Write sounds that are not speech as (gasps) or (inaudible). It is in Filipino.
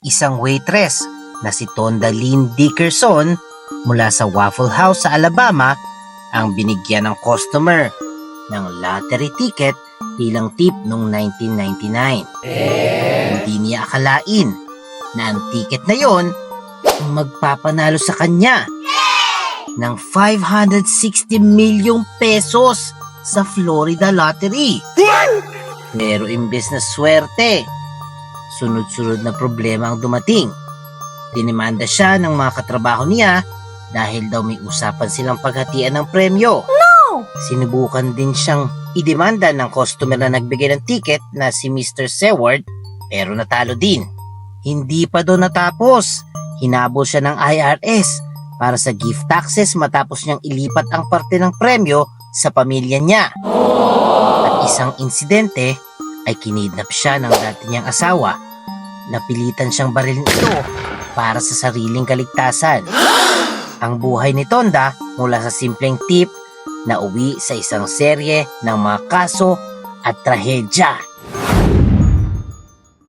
isang waitress na si Tonda Lynn Dickerson mula sa Waffle House sa Alabama ang binigyan ng customer ng lottery ticket bilang tip noong 1999. Hindi niya akalain na ang ticket na yon ang magpapanalo sa kanya ng 560 milyong pesos sa Florida Lottery. Pero imbes na swerte, sunod-sunod na problema ang dumating. Dinimanda siya ng mga katrabaho niya dahil daw may usapan silang paghatian ng premyo. No! Sinubukan din siyang idemanda ng customer na nagbigay ng ticket na si Mr. Seward pero natalo din. Hindi pa doon natapos. Hinabol siya ng IRS para sa gift taxes matapos niyang ilipat ang parte ng premyo sa pamilya niya. At isang insidente ay kinidnap siya ng dati niyang asawa. Napilitan siyang barilin ito para sa sariling kaligtasan. (gasps) Ang buhay ni Tonda mula sa simpleng tip na uwi sa isang serye ng mga kaso at trahedya.